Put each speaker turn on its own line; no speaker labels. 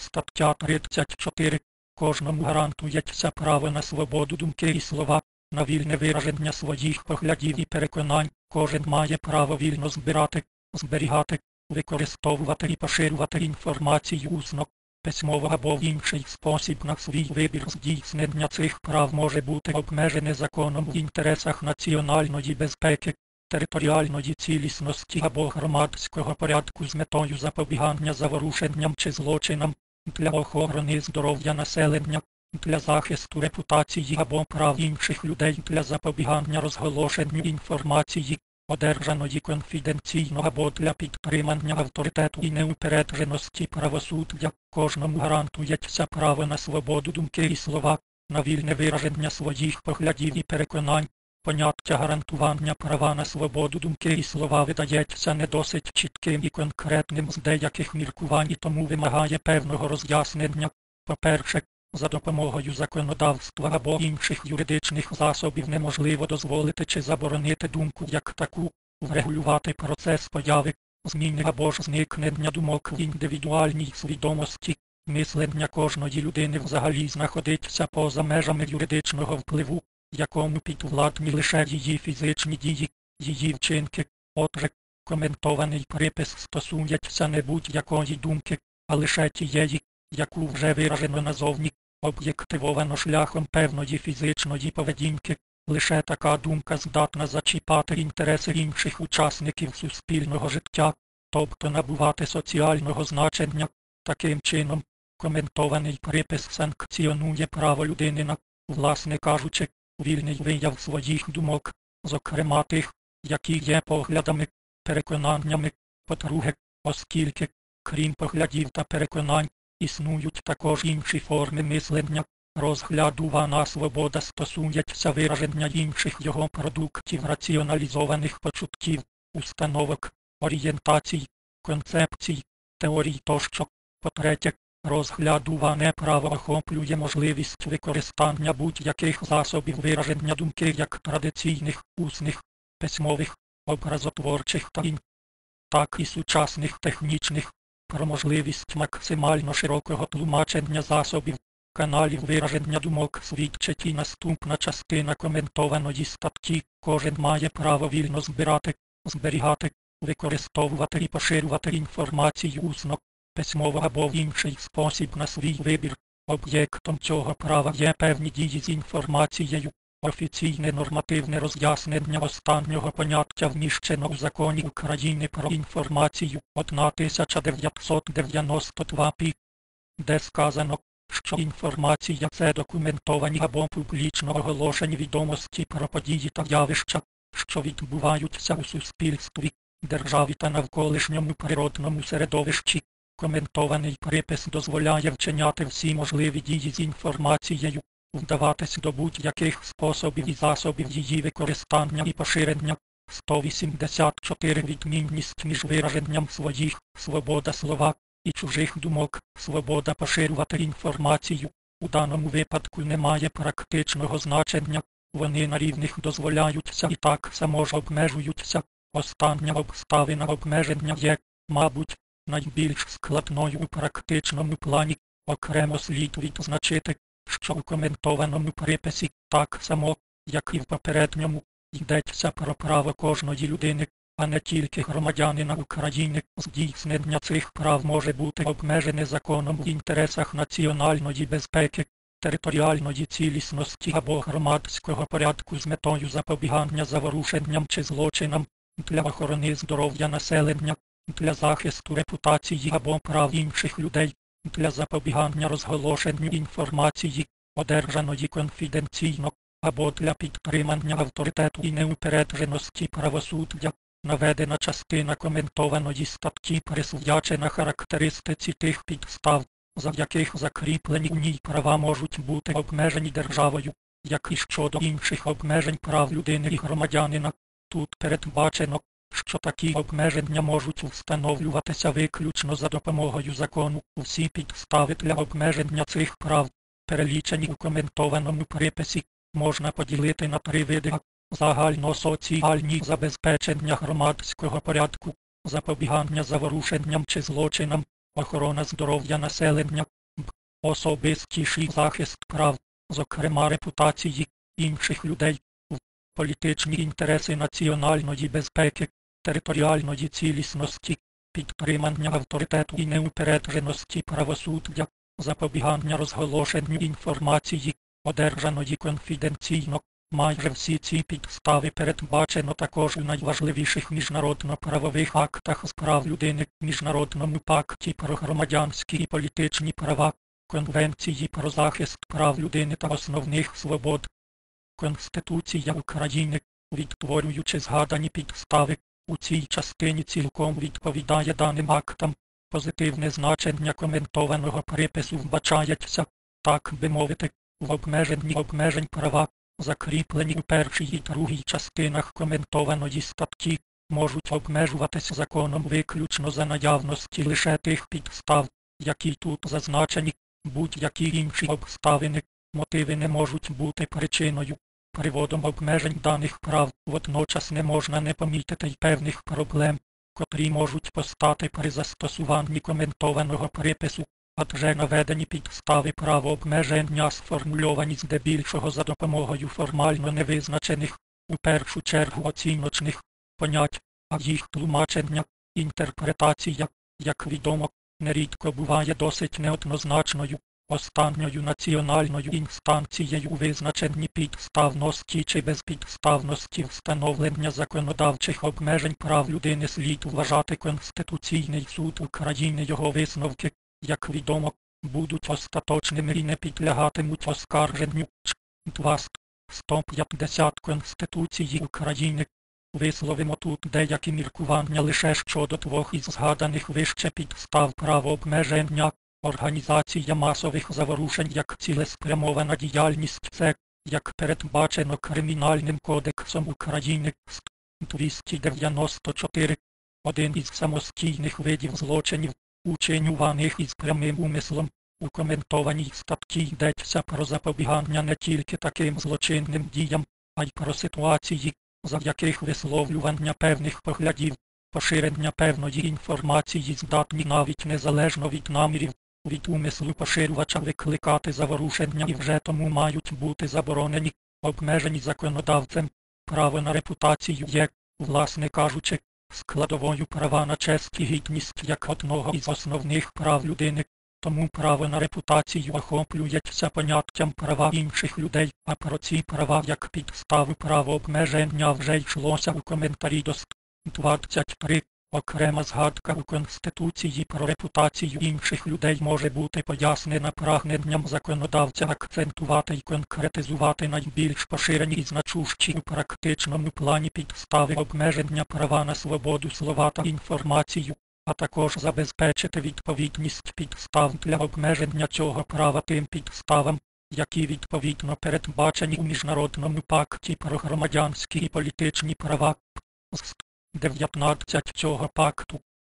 Стаття 34. Кожному гарантується право на свободу думки і слова, на вільне вираження своїх поглядів і переконань. Кожен має право вільно збирати, зберігати, використовувати і поширювати інформацію усно, письмово або в інший спосіб на свій вибір здійснення цих прав може бути обмежене законом в інтересах національної безпеки, територіальної цілісності або громадського порядку з метою запобігання заворушенням чи злочинам, для охорони здоров'я населення, для захисту репутації або прав інших людей для запобігання розголошенню інформації, одержаної конфіденційно або для підтримання авторитету і неупередженості правосуддя, кожному гарантується право на свободу думки і слова, на вільне вираження своїх поглядів і переконань. Поняття гарантування права на свободу думки і слова видається не досить чітким і конкретним з деяких міркувань і тому вимагає певного роз'яснення. По-перше, за допомогою законодавства або інших юридичних засобів неможливо дозволити чи заборонити думку як таку, врегулювати процес появи, зміни або ж зникнення думок в індивідуальній свідомості. Мислення кожної людини взагалі знаходиться поза межами юридичного впливу, якому підвладні лише її фізичні дії, її вчинки. Отже, коментований припис стосується не будь-якої думки, а лише тієї, яку вже виражено назовні, об'єктивовано шляхом певної фізичної поведінки. Лише така думка здатна зачіпати інтереси інших учасників суспільного життя, тобто набувати соціального значення. Таким чином, коментований припис санкціонує право людини на, власне кажучи, вільний вияв своїх думок, зокрема тих, які є поглядами, переконаннями, по-друге, оскільки, крім поглядів та переконань, існують також інші форми мислення, розглядувана свобода стосується вираження інших його продуктів раціоналізованих почуттів, установок, орієнтацій, концепцій, теорій тощо. По-третє, розглядуване право охоплює можливість використання будь-яких засобів вираження думки як традиційних, усних, письмових, образотворчих та ін, так і сучасних технічних, про можливість максимально широкого тлумачення засобів, каналів вираження думок свідчить і наступна частина коментованої статті. Кожен має право вільно збирати, зберігати, використовувати і поширювати інформацію усно, письмово або в інший спосіб на свій вибір. Об'єктом цього права є певні дії з інформацією. Офіційне нормативне роз'яснення останнього поняття вміщено у законі України про інформацію 1992 пі, де сказано, що інформація це документовані або публічно оголошені відомості про події та явища, що відбуваються у суспільстві, державі та навколишньому природному середовищі. Коментований припис дозволяє вчиняти всі можливі дії з інформацією, вдаватись до будь-яких способів і засобів її використання і поширення. 184 відмінність між вираженням своїх, свобода слова і чужих думок, свобода поширювати інформацію. У даному випадку немає практичного значення, вони на рівних дозволяються і так само ж обмежуються. Остання обставина обмеження є, мабуть, найбільш складною у практичному плані, окремо слід відзначити, що у коментованому приписі так само, як і в попередньому, йдеться про право кожної людини, а не тільки громадянина України. Здійснення цих прав може бути обмежене законом в інтересах національної безпеки, територіальної цілісності або громадського порядку з метою запобігання заворушенням чи злочинам для охорони здоров'я населення, для захисту репутації або прав інших людей, для запобігання розголошенню інформації, одержаної конфіденційно, або для підтримання авторитету і неупередженості правосуддя. Наведена частина коментованої статті присвячена характеристиці тих підстав, за яких закріплені у ній права можуть бути обмежені державою, як і щодо інших обмежень прав людини і громадянина. Тут передбачено, що такі обмеження можуть встановлюватися виключно за допомогою закону. Всі підстави для обмеження цих прав, перелічені у коментованому приписі, можна поділити на три види загальносоціальні забезпечення громадського порядку, запобігання заворушенням чи злочинам, охорона здоров'я населення, особистіший захист прав, зокрема репутації інших людей, політичні інтереси національної безпеки, територіальної цілісності, підтримання авторитету і неупередженості правосуддя, запобігання розголошенню інформації, одержаної конфіденційно. Майже всі ці підстави передбачено також у найважливіших міжнародно-правових актах з прав людини, Міжнародному пакті про громадянські і політичні права, Конвенції про захист прав людини та основних свобод. Конституція України, відтворюючи згадані підстави, у цій частині цілком відповідає даним актам. Позитивне значення коментованого припису вбачається, так би мовити, в обмеженні обмежень права, закріплені у першій і другій частинах коментованої статті, можуть обмежуватися законом виключно за наявності лише тих підстав, які тут зазначені, будь-які інші обставини, мотиви не можуть бути причиною. Приводом обмежень даних прав водночас не можна не помітити й певних проблем, котрі можуть постати при застосуванні коментованого припису, адже наведені підстави правообмеження сформульовані здебільшого за допомогою формально невизначених, у першу чергу оціночних понять, а їх тлумачення, інтерпретація, як відомо, нерідко буває досить неоднозначною. Останньою національною інстанцією у визначенні підставності чи безпідставності встановлення законодавчих обмежень прав людини слід вважати Конституційний суд України його висновки, як відомо, будуть остаточними і не підлягатимуть оскарженню. 150 Конституції України. Висловимо тут деякі міркування лише щодо двох із згаданих вище підстав правообмеження. Організація масових заворушень як цілеспрямована діяльність це, як передбачено Кримінальним кодексом України 294, один із самостійних видів злочинів, учинюваних із прямим умислом. У коментованій статті йдеться про запобігання не тільки таким злочинним діям, а й про ситуації, за яких висловлювання певних поглядів, поширення певної інформації здатні навіть незалежно від намірів, від умислу поширювача викликати заворушення і вже тому мають бути заборонені, обмежені законодавцем. Право на репутацію є, власне кажучи, складовою права на честь і гідність як одного із основних прав людини. Тому право на репутацію охоплюється поняттям права інших людей, а про ці права як підстави правообмеження вже йшлося у коментарі до 23. Окрема згадка у Конституції про репутацію інших людей може бути пояснена прагненням законодавця акцентувати і конкретизувати найбільш поширені і значущі у практичному плані підстави обмеження права на свободу слова та інформацію, а також забезпечити відповідність підстав для обмеження цього права тим підставам, які відповідно передбачені у Міжнародному пакті про громадянські і політичні права. 19 цього пакту